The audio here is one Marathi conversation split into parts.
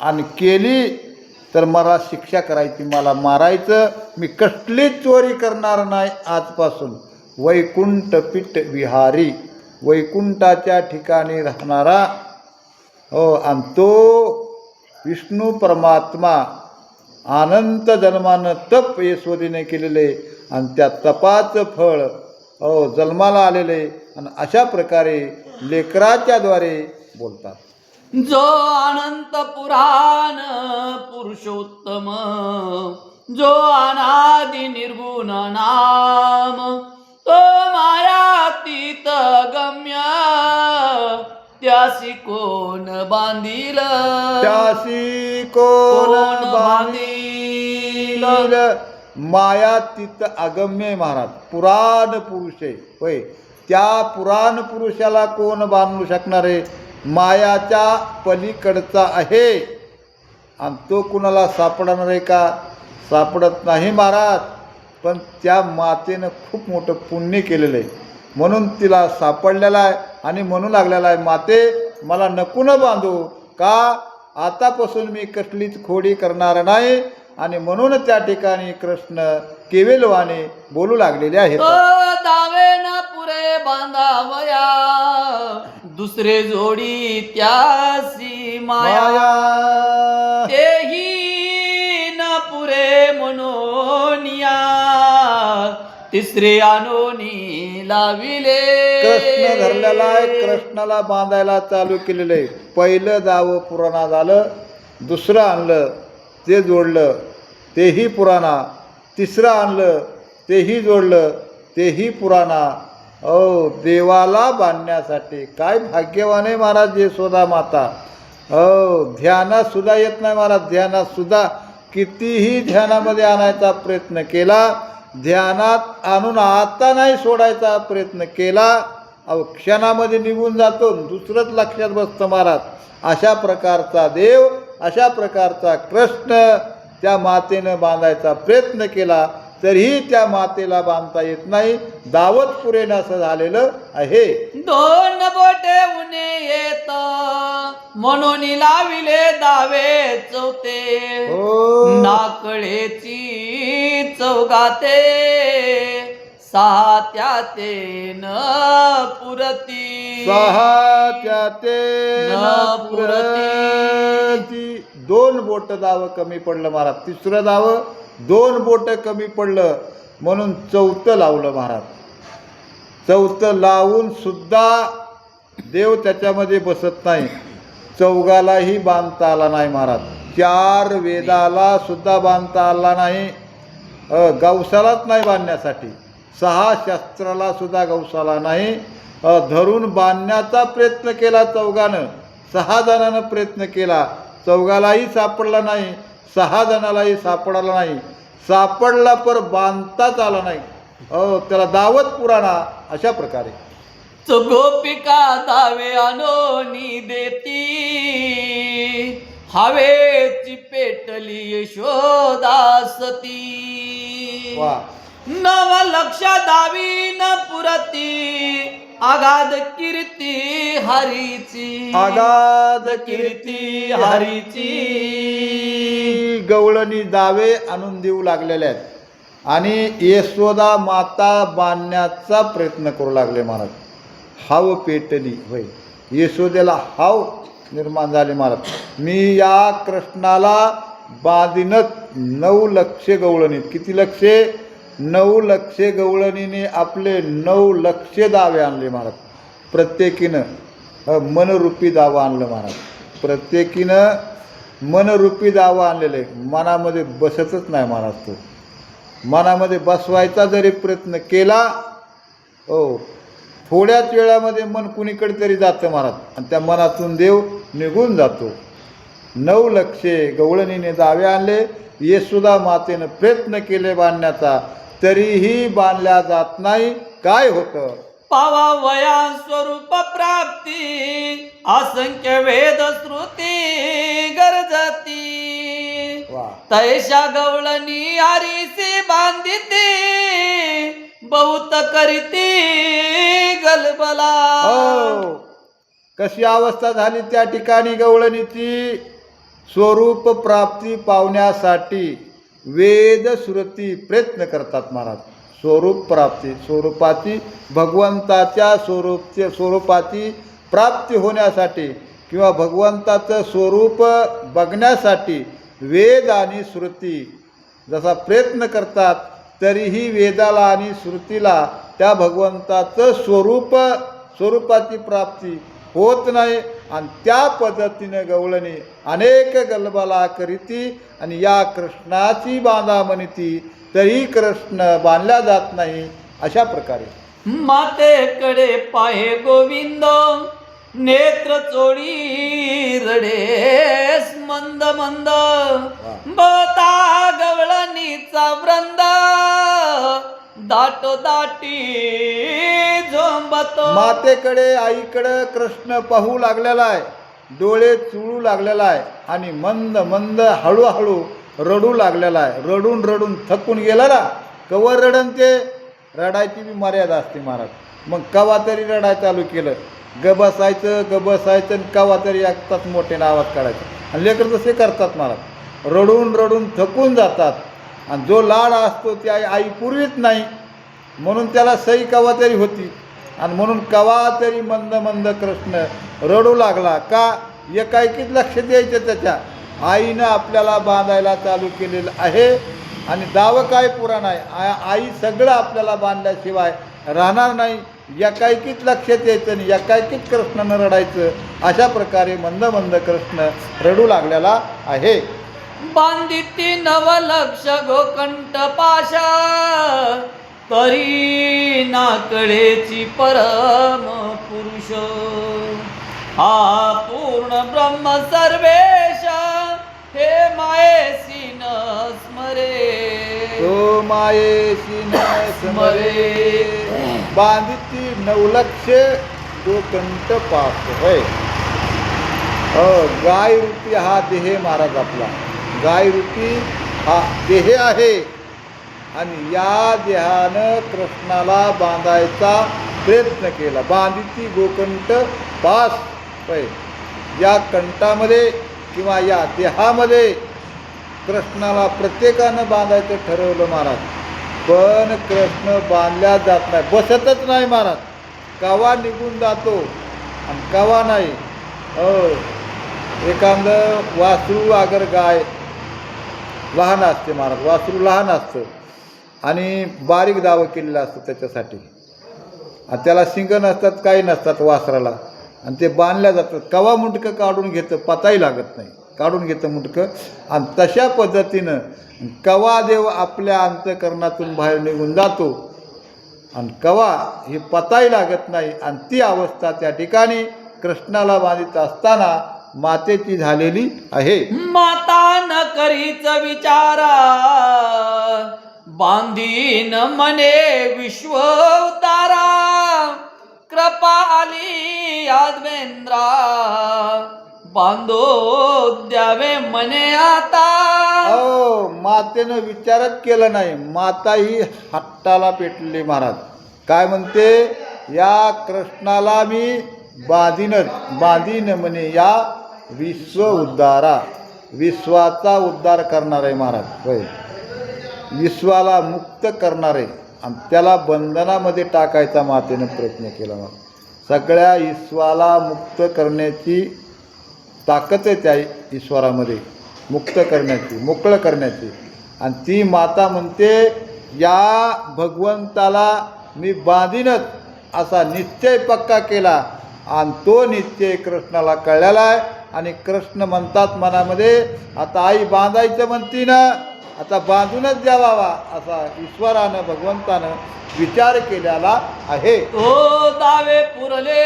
आणि केली तर मला शिक्षा करायची मला मारायचं. मी कसली चोरी करणार नाही आजपासून. वैकुंठ पीठ विहारी. वैकुंठाच्या ठिकाणी राहणारा हो आणि तो विष्णू परमात्मा अनंत जन्मानं तप यशोदीने केलेले आणि त्या तपाचं फळ हो जन्माला आलेले आणि अशा प्रकारे लेकराच्याद्वारे बोलतात. जो अनंत पुराण पुरुषोत्तम जो अनादि निर्गुण नाम तो मायातीत गम्य त्यासी कोण बांधील? त्याशी कोण बांधील? बांधील? माया तित अगम्य महाराज. पुराण पुरुष होय. त्या पुराण पुरुषाला कोण बांधू शकणार आहे? मायाच्या पलीकडचा आहे. आणि तो कुणाला सापडणार आहे का? सापडत नाही महाराज. पण त्या मातेनं खूप मोठं पुण्य केलेलं आहे. म्हणून तिला सापडलेला आहे आणि म्हणू लागलेला आहे माते मला नको न बांधू. का? आतापासून मी कसलीच खोडी करणार नाही. आणि म्हणून त्या ठिकाणी कृष्ण केवेलवाने बोलू लागलेले आहेत. दावे न पुरे बांधावया. दुसरे जोडी त्यासी माया. तेही न पुरे म्हणून तिसरे आणोनी लाविले. कृष्ण धरलेला आहे कृष्णाला बांधायला चालू केलेलं आहे. पहिलं दावं पुराणा झालं दुसरं आणलं ते जोडलं तेही पुराणा. तिसरं आणलं तेही जोडलं तेही पुराणा. ओ देवाला बांधण्यासाठी. काय भाग्यवान आहे महाराज यशोदा माता. हो ध्यानातसुद्धा येत नाही महाराज. ध्यानातसुद्धा कितीही ध्यानामध्ये आणायचा प्रयत्न केला ध्यानात आणून आता नाही सोडायचा प्रयत्न केला अहो क्षणामध्ये निघून जातो दुसरंच लक्षात बसतं महाराज. अशा प्रकारचा देव अशा प्रकारचा कृष्ण त्या मातेनं बांधायचा प्रयत्न केला. तरीही त्या मातेला बांधता येत नाही. दावत पुरेन असं झालेलं आहे. दोन बोटे उने येत म्हणून लाविले दावे चौथे. हो. नाकळेची चौगाते सहा त्या ते न पुरती. सहा त्या ते न पुरती. दोन बोट दावं कमी पडलं महाराज. तिसरं दावं दोन बोट कमी पडलं म्हणून चौथं लावलं महाराज. चौथं लावून सुद्धा देव त्याच्यामध्ये बसत नाही. चौगालाही बांधता आला नाही महाराज. चार वेदाला सुद्धा बांधता आला नाही. अ, गवसालाच नाही बांधण्यासाठी. सहा शस्त्राला सुद्धा गवसाला नाही. धरून बांधण्याचा प्रयत्न केला चौघानं. सहा जणांनं प्रयत्न केला. चौघालाही सापडला नाही. सहा जणालाही सापडला नाही. सापडला पर बांधताच आला नाही. अ, त्याला दावत पुराणा अशा प्रकारे. गोपिका दावे आणोनी देती. हवेची पेटली यशोदासती वा. नव लक्ष दावी न पुरती. आगाध कीर्ती हरीची. आगाध कीर्ती हरीची. गवळणी दावे आणून देऊ लागलेले आहेत. आणि यशोदा माता बांधण्याचा प्रयत्न करू लागले महाराज. हाव पेटली होय. यशोदेला हाव निर्माण झाले महाराज. मी या कृष्णाला बांधिनच नऊ लक्ष गवळणीत. किती लक्षे? नऊ लक्षे गवळणीने आपले नऊ लक्ष दावे आणले महाराज. प्रत्येकीनं मनरूपी दावा आणलं महाराज. प्रत्येकीनं मनरूपी दावा आणलेलं. आहे मनामध्ये बसतच नाही महाराज तो. मनामध्ये बसवायचा जरी प्रयत्न केला हो थोड्याच वेळामध्ये मन कुणीकडे तरी जातं महाराज. आणि त्या मनातून देव निघून जातो. नऊ लक्षे गवळणीने दावे आणले. येसुद्धा मातेनं प्रयत्न केले बांधण्याचा. तरीही बांधल्या जात नाही. काय होतं? पावा वया स्वरूप प्राप्ती असंख्य वेद श्रुती गरजती. तैशा गवळणी हरीसी बांधिती बहुत करीती गलबला. हो. कशी अवस्था झाली त्या ठिकाणी गवळणीची? स्वरूप प्राप्ती पावण्यासाठी. वेद श्रुती प्रयत्न करतात महाराज. स्वरूप प्राप्ती स्वरूपाची भगवंताच्या स्वरूप स्वरूपाची प्राप्ती होण्यासाठी किंवा भगवंताचं स्वरूप बघण्यासाठी वेद आणि श्रुती जसा प्रयत्न करतात तरीही वेदाला आणि श्रुतीला त्या भगवंताचं स्वरूप स्वरूपाची प्राप्ती होत नाही. आणि त्या पद्धतीनं गवळणी अनेक गलबाला करीती आणि या कृष्णाची बांधा म्हणती तरी कृष्ण बांधला जात नाही अशा प्रकारे. मातेकडे पाहे गोविंद नेत्र चोळी रडेस मंद मंद. बता गवळणीचा वृंद दाटो दाटी झोंबतो. मातेकडे आईकडं कृष्ण पाहू लागलेला आहे. डोळे चुळू लागलेला आहे आणि मंद मंद हळूहळू रडू लागलेला आहे. रडून रडून थकून गेला ना कवर रडन ते? रडायची बी मर्यादा असते महाराज. मग कवा तरी रडाय चालू केलं. ग बसायचं ग बसायचं आणि कवा तरी एकताच मोठे आवाज काढायचा. आणि लेकर तसे करतात महाराज. रडून रडून थकून जातात. आणि जो लाड असतो ती आई आई पुरवीत नाही. म्हणून त्याला सई कवा तरी होती. आणि म्हणून कवा तरी मंद मंद कृष्ण रडू लागला. का? एकाएकीच लक्ष द्यायचं त्याच्या. आईनं आपल्याला बांधायला चालू केलेलं आहे. आणि दावं काय पुरा नाही आ- आई सगळं आपल्याला बांधल्याशिवाय राहणार नाही. एकाएकीच लक्ष यायचं आणि एकाएकीच कृष्णानं रडायचं. अशा प्रकारे मंद मंद कृष्ण रडू लागलेला आहे. बांधिती नवलक्ष गोकंठ पाशा. तरी नाकळेची परम पुरुष. हा पूर्ण ब्रह्म सर्वेश. हे मायेसी न स्मरे. हो तो मायेशी न स्मरे. बांधिती नवलक्ष गोकंठ पाप होय. हो, अ, गाय रूपी हा देह महाराज आपला. गायरूपी हा देह आहे. आणि या देहानं कृष्णाला बांधायचा प्रयत्न केला. बांधिती गोकंठ पास पै या कंठामध्ये किंवा या देहामध्ये कृष्णाला प्रत्येकानं बांधायचं ठरवलं महाराज. पण कृष्ण बांधल्या जात नाही. बसतच नाही महाराज. कवा निघून जातो आणि कवा नाही? हो एखादं वासरू अगर गाय लहान असते महाराज वासरू लहान असतं. आणि बारीक दावं केलेलं असतं त्याच्यासाठी. आणि त्याला शिंग नसतात काही नसतात वासराला. आणि ते बांधल्या जातात. कवा मुंडकं काढून घेतं पताही लागत नाही. काढून घेतं मुंडकं. आणि तशा पद्धतीनं कवा देव आपल्या अंतकरणातून बाहेर निघून जातो आणि कवा ही पताही लागत नाही. आणि ती अवस्था त्या ठिकाणी कृष्णाला बांधित असताना मातेची झालेली आहे. माता न करीच विचारा बांधीन मने विश्व उतारा. कृपा आली यादवेंद्रा बांधो द्यावे मने आता. अहो मातेनं विचारच केलं नाही. माता ही हट्टाला पेटलेली महाराज. काय म्हणते? या कृष्णाला मी बांधीनच बांधीन म्हणे या विश्व उद्धारा विश्वाचा उद्धार करणार आहे महाराज होय. विश्वाला मुक्त करणारे आणि त्याला बंधनामध्ये टाकायचा मातेनं प्रयत्न केला मग. सगळ्या ईश्वाला मुक्त करण्याची ताकद आहे त्या ईश्वरामध्ये मुक्त करण्याची मोकळं करण्याची. आणि ती माता म्हणते या भगवंताला मी बांधीनच असा निश्चय पक्का केला आणि तो निश्चय कृष्णाला कळलेला आहे. आणि कृष्ण म्हणतात मनामध्ये आता आई बांधायचं म्हणती ना आता बांधूनच द्यावा असा ईश्वरानं भगवंतानं विचार केलेला आहे. तो दावे पुरले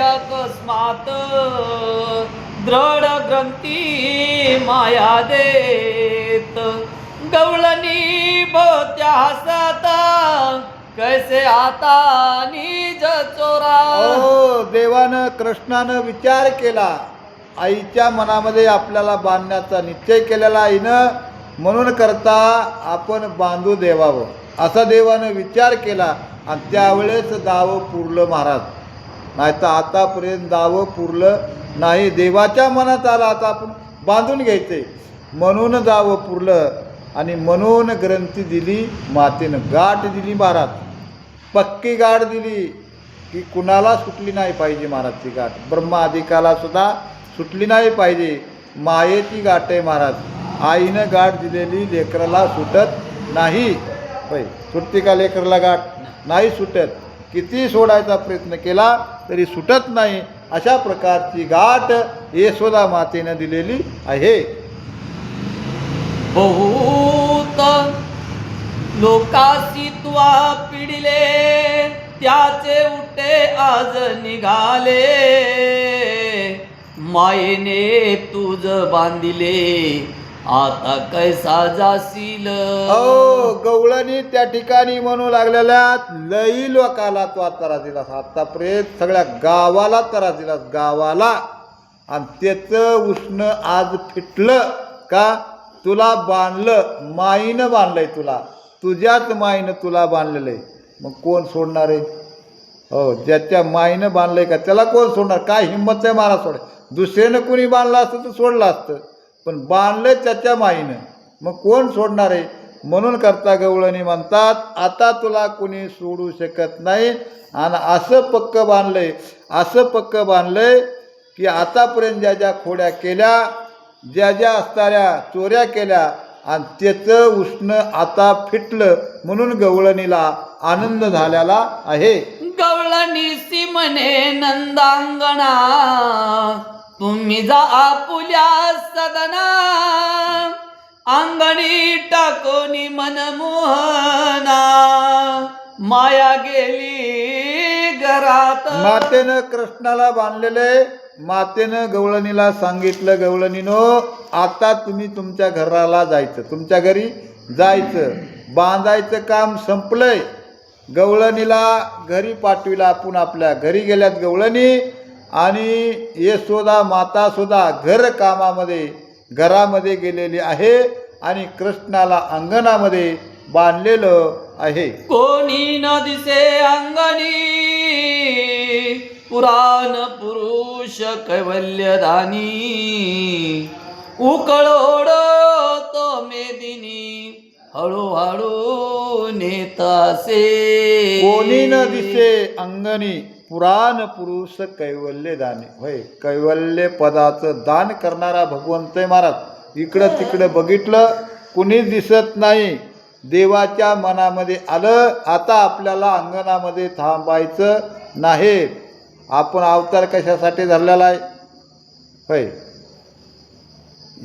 अकस्मात दृढ ग्रंथी माया देत. गवळणी बोत्या हसत कैसे आता निज चोरा. हो देवानं कृष्णानं विचार केला. आईच्या मनामध्ये आपल्याला बांधण्याचा निश्चय केलेला आईनं म्हणून करता आपण बांधू देवावं असा देवानं विचार केला आणि त्यावेळेस दावं पुरलं महाराज. नाही तर आतापर्यंत दावं पुरलं नाही. देवाच्या मनात आलं आता आपण बांधून घ्यायचे म्हणून जावं पुरलं आणि म्हणून ग्रंथी दिली मातेनं गाठ दिली महाराज. पक्की गाठ दिली की कुणाला सुटली नाही पाहिजे महाराजची गाठ. ब्रह्माधिकाला सुद्धा सुटली नाही पाहिजे. मायेची गाठ आहे महाराज. आईनं गाठ दिलेली लेकराला सुटत नाही. होय सुटते का लेकराला गाठ? नाही सुटत. किती सोडायचा प्रयत्न केला तरी सुटत नाही. अशा प्रकारची गाठ यशोदा मातेनं दिलेली आहे. बहुत लोकासी तुआ पिडिले त्याचे उठे आज निघाले. मायेने तुझ बांधिले. आता कैसा जाशील हो गवळणी त्या ठिकाणी म्हणू लागलेल्या लई लोकाला तो त्रास दिलास आता प्रेत सगळ्या गावाला त्रास दिलास गावाला. आणि त्याचं उष्ण आज फिटलं का? तुला बांधलं माईनं बांधलंय तुला. तुझ्याच माईनं तुला बांधलेलं आहे मग कोण सोडणार आहे? हो ज्याच्या माईनं बांधलंय का त्याला कोण सोडणार? काय हिंमत आहे मला सोड. दुसऱ्यानं कुणी बांधलं असतं तर सोडलं असतं. पण बांधलं त्याच्या माईनं. मग कोण सोडणार आहे? म्हणून करता गवळणी म्हणतात आता तुला कुणी सोडू शकत नाही. आणि असं पक्क बांधलंय असं पक्क बांधलंय की आतापर्यंत ज्या ज्या खोड्या केल्या ज्या ज्या असणाऱ्या चोऱ्या केल्या आणि त्याचं उष्ण आता फिटलं म्हणून गवळणीला आनंद झालेला आहे. गवळणी म्हणे नंदांगणा. तुम्ही जा आपुल्या सदना. अंगणी टाकोनी मनमोहना माया गेली घरात. मातेनं कृष्णाला बांधलेले मातेनं गवळणीला सांगितलं गवळणीनो आता तुम्ही तुमच्या घराला जायचं. तुमच्या घरी जायचं. बांधायचं काम संपलंय. गवळणीला घरी पाठविला आपण आपल्या. घरी गेल्यात गवळणी आणि यशोदा माता सुद्धा घर कामामध्ये घरामध्ये गेलेली आहे आणि कृष्णाला अंगणामध्ये बांधलेलं आहे. कोणी न दिसे अंगणी पुराण पुरुष कैवल्यदानी उकळोड तो मेदिनी हळूहळू नेतासे कोणी न दिसे अंगणी पुराण पुरुष कैवल्य दाने होय कैवल्य पदाचं दान करणारा भगवंत आहे महाराज. इकडं तिकडं बघितलं कुणीच दिसत नाही. देवाच्या मनामध्ये आलं आता आपल्याला अंगणामध्ये थांबायचं नाही. आपण अवतार कशासाठी धरलेला आहे? होय.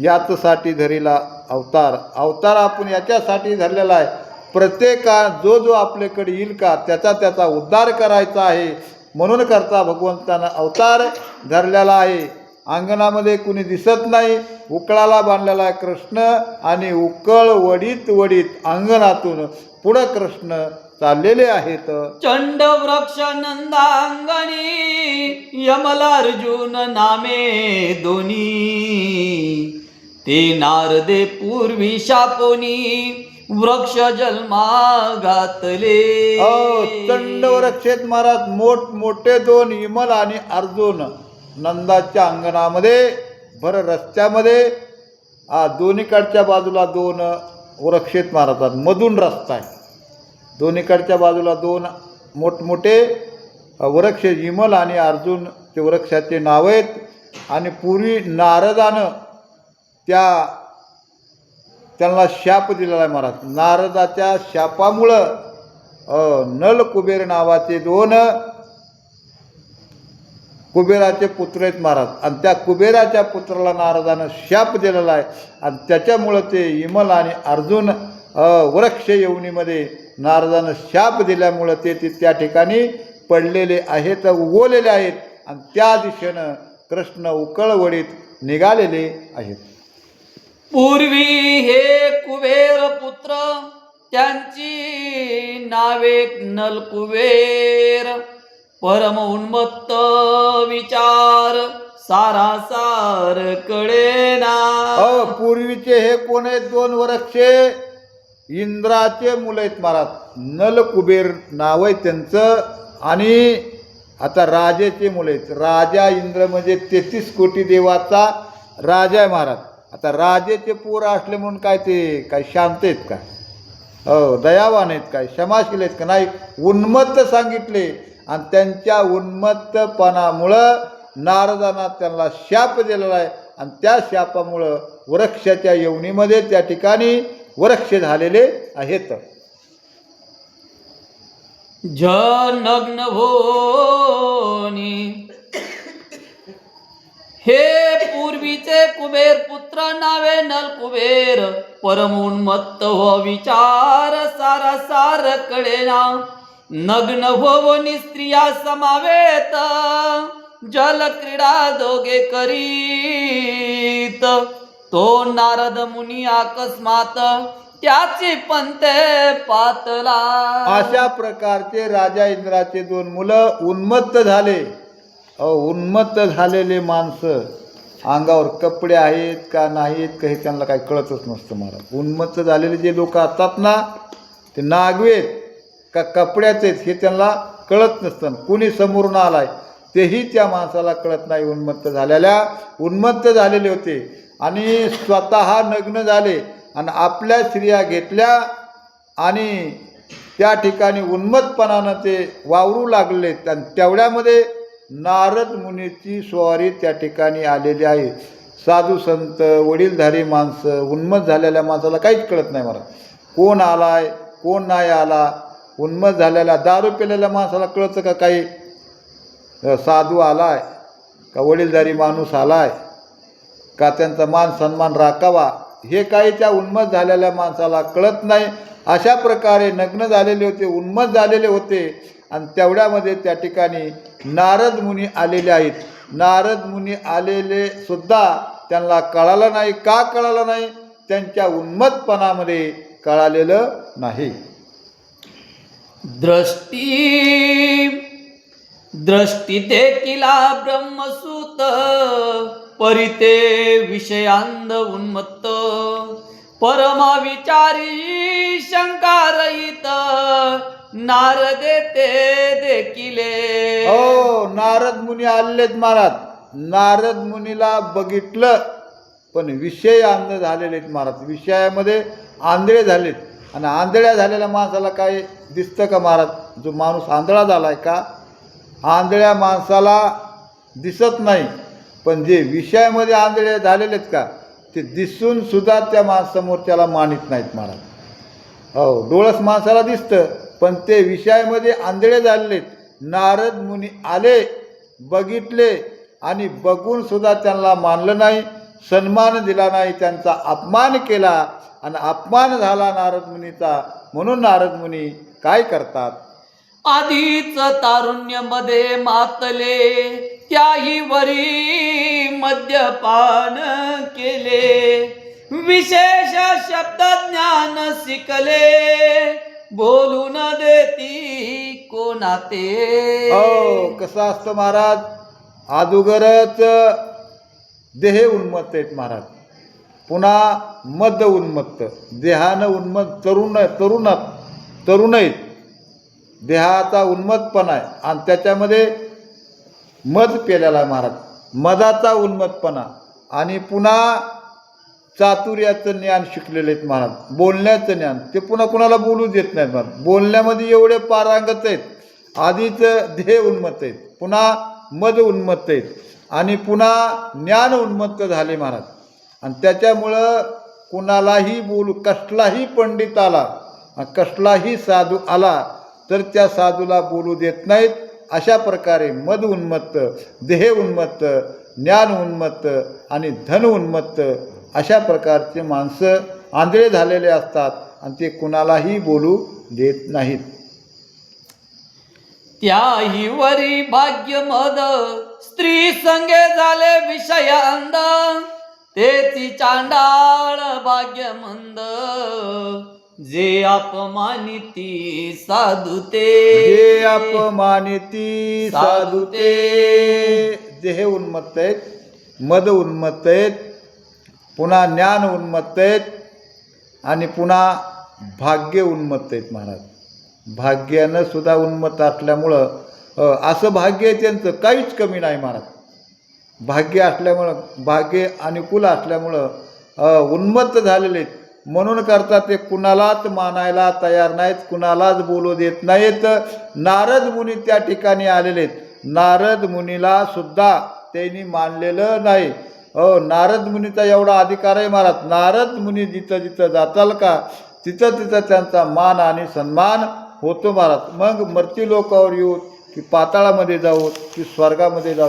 याचसाठी धरीला अवतार. अवतार आपण याच्यासाठी धरलेला आहे. प्रत्येका जो जो आपल्याकडे येईल का त्याचा त्याचा उद्धार करायचा आहे. म्हणून करता भगवंतानं अवतार धरलेला आहे. अंगणामध्ये कुणी दिसत नाही उकळाला बांधलेला आहे कृष्ण आणि उकळ वडीत वडीत अंगणातून पुढं कृष्ण चाललेले आहेत. चंड वृक्ष नंदांगणी यमलार्जुन नामे दोनी ते नारदे पूर्वी शापोनी वृक्ष जन्मा घातले चंड वृक्षेत महाराज मोठ मोठे दोन विमल आणि अर्जुन. नंदाच्या अंगणामध्ये भर रस्त्यामध्ये आ दोन्हीकडच्या बाजूला दोन वृक्षेत महाराजात मधून रस्ता आहे. दोन्हीकडच्या बाजूला दोन मोठमोठे वृक्ष विमल आणि अर्जुन ते वृक्षाचे नाव आहेत. आणि पूर्वी नारदानं त्या त्यांना शाप दिलेला आहे महाराज. नारदाच्या शापामुळं नल कुबेर नावाचे दोन कुबेराचे पुत्र आहेत महाराज. आणि त्या कुबेराच्या पुत्राला नारदानं शाप दिलेला आहे. आणि त्याच्यामुळं ते इमल आणि अर्जुन वृक्ष येवणीमध्ये नारदानं शाप दिल्यामुळं ते ते त्या ठिकाणी पडलेले आहेत उगवलेले आहेत. आणि त्या दिशेनं कृष्ण उकळवडीत निघालेले आहेत. पूर्वी हे कुबेर पुत्र त्यांची नावे नलकुबेर. परम उन्मत्त विचार सारासार कळेना अहो पूर्वीचे हे कोण आहेत? दोन वर्षे इंद्राचे मुलं आहेत महाराज. नल कुबेर नाव आहे त्यांचं आणि आता राजेचे मुलं आहेत. राजा इंद्र म्हणजे तेहतीस कोटी देवाचा राजा आहे महाराज. आता राजेचे पोर असले म्हणून काय ते काय शांत आहेत का? हो दयावान आहेत काय क्षमाशील आहेत का? नाही उन्मत्त सांगितले. आणि त्यांच्या उन्मत्तपणामुळं नारदांना त्यांना शाप दिलेला आहे. आणि त्या शापामुळं वृक्षाच्या यवनीमध्ये त्या ठिकाणी वृक्ष झालेले आहेत. ज नग्न भोनी हे पूर्वीचे कुबेर पुत्र नावे नल कुबेर परमोन्मत्त हो विचार सारा सार कळेना नग्न भोवनी स्त्रिया समावेत. जल क्रीडा दोघे करीत. तो नारद मुनी अकस्मात त्याची पंते पातला. अशा प्रकारचे राजा इंद्राचे दोन मुलं उन्मत्त झाले. उन्मत्त झालेले माणसं अंगावर कपडे आहेत का नाहीत का हे त्यांना काही कळतच नसतं महाराज उन्मत्त झालेले जे लोक असतात ना ते नागवेत का कपड्याचे हे त्यांना कळत नसतं. कुणी समोरून आलाय तेही त्या माणसाला कळत नाही उन्मत्त झालेल्या. उन्मत्त झालेले होते आणि स्वतः नग्न झाले आणि आपल्या स्त्रिया घेतल्या आणि त्या ठिकाणी उन्मत्तपणानं ते वावरू लागले. आणि तेवढ्यामध्ये नारद मुनीची स्वारी त्या ठिकाणी आलेली आहे. साधू संत वडीलधारी माणसं उन्मत झालेल्या माणसाला काहीच कळत नाही मला. कोण आलाय कोण नाही आला उन्मत झालेल्या दारू पिलेल्या माणसाला कळतं का काही? साधू आलाय का वडीलधारी माणूस आलाय का त्यांचा मान सन्मान राखावा? हे काही त्या उन्मत झालेल्या माणसाला कळत नाही. अशा प्रकारे नग्न झालेले होते उन्मत झालेले होते. आणि तेवढ्यामध्ये त्या ठिकाणी नारद मुनी आलेले आहेत. नारद मुनी आलेले सुद्धा त्यांना कळालं नाही. का कळालं नाही? त्यांच्या उन्मतपणामध्ये कळालेलं नाही. दृष्टी दृष्टी किला ब्रह्मसूत परिते विषयांद उन्मत्त. परमा विचारी शंकारहित नारद ते देखिले. हो नारद मुनी आलेत महाराज. नारद मुनीला बघितलं पण विषय आंध झालेले आहेत महाराज. विषयामध्ये आंधळे झालेत. आणि आंधळ्या झालेल्या माणसाला काय दिसतं का महाराज? जो माणूस आंधळा झाला आहे का? आंधळ्या माणसाला दिसत नाही. पण जे विषयामध्ये आंधळे झालेले आहेत का? ते दिसून सुद्धा त्या माणसामोर त्याला मानित नाहीत महाराज. हो डोळस माणसाला दिसतं पण ते विषयामध्ये आंधळे झालेत नारद मुनी आले बघितले आणि बघून सुद्धा त्यांना मानलं नाही सन्मान दिला नाही त्यांचा अपमान केला आणि अपमान झाला नारद मुनीचा. म्हणून नारद मुनी काय करतात? आधीच तारुण्यमध्ये मातले त्याही वरी मद्यपान केले. विशेष शब्द ज्ञान शिकले. बोलून देती कोणाते? हो कसं असतं महाराज? अदुगरच देह उन्मत्त आहेत महाराज. पुन्हा मद उन्मत्त. देहानं उन्मत्त तरुण तरुण तरुण आहेत देहाचा उन्मत्तपणा आहे. आणि त्याच्यामध्ये मध पेलेला आहे महाराज. मधाचा उन्मत्तपणा आणि पुन्हा चातुर्याचं ज्ञान शिकलेले आहेत महाराज. बोलण्याचं ज्ञान. ते पुन्हा कुणाला बोलू देत नाहीत महाराज. बोलण्यामध्ये एवढे पारांगत आहेत. आधीच ध्येय उन्मत्त आहेत. पुन्हा मद उन्मत्त आहेत. आणि पुन्हा ज्ञान उन्मत्त झाले महाराज. आणि त्याच्यामुळं कुणालाही बोलू कसलाही पंडित आला कसलाही साधू आला तर त्या साधूला बोलू देत नाहीत. अशा प्रकारे मद उन्मत्त देह उन्मत्त ज्ञान उन्मत्त आणि धन उन्मत्त अशा प्रकारचे माणसं आंधळे झालेले असतात आणि ते कुणालाही बोलू देत नाहीत. त्याही वरी भाग्य मद स्त्री संगे झाले विषय अंध तेची चांडाळ भाग्य मंद जे अपमानिती साधू ते जे अपमानिती साधू ते देह उन्मत्त आहेत मद उन्मत्त आहेत पुन्हा ज्ञान उन्मत्त आहेत आणि पुन्हा भाग्य उन्मत्त आहेत महाराज. भाग्यानं सुद्धा उन्मत्त असल्यामुळं असं भाग्य आहे त्यांचं काहीच कमी नाही महाराज. भाग्य असल्यामुळं भाग्य अनुकूल असल्यामुळं उन्मत्त झालेले आहेत. म्हणून करता ते कुणालाच मानायला तयार नाहीत कुणालाच बोलू देत नाहीत. नारद मुनी त्या ठिकाणी आलेले आहेत. नारद मुनीला सुद्धा त्यांनी मानलेलं नाही. हो नारद मुनीचा एवढा अधिकार आहे महाराज. नारद मुनी जिथं जिथं जाताल का तिथं तिथं त्यांचा मान आणि सन्मान होतो महाराज. मग मृत्यू लोकावर येऊ की पाताळामध्ये जाऊ की स्वर्गामध्ये जाऊ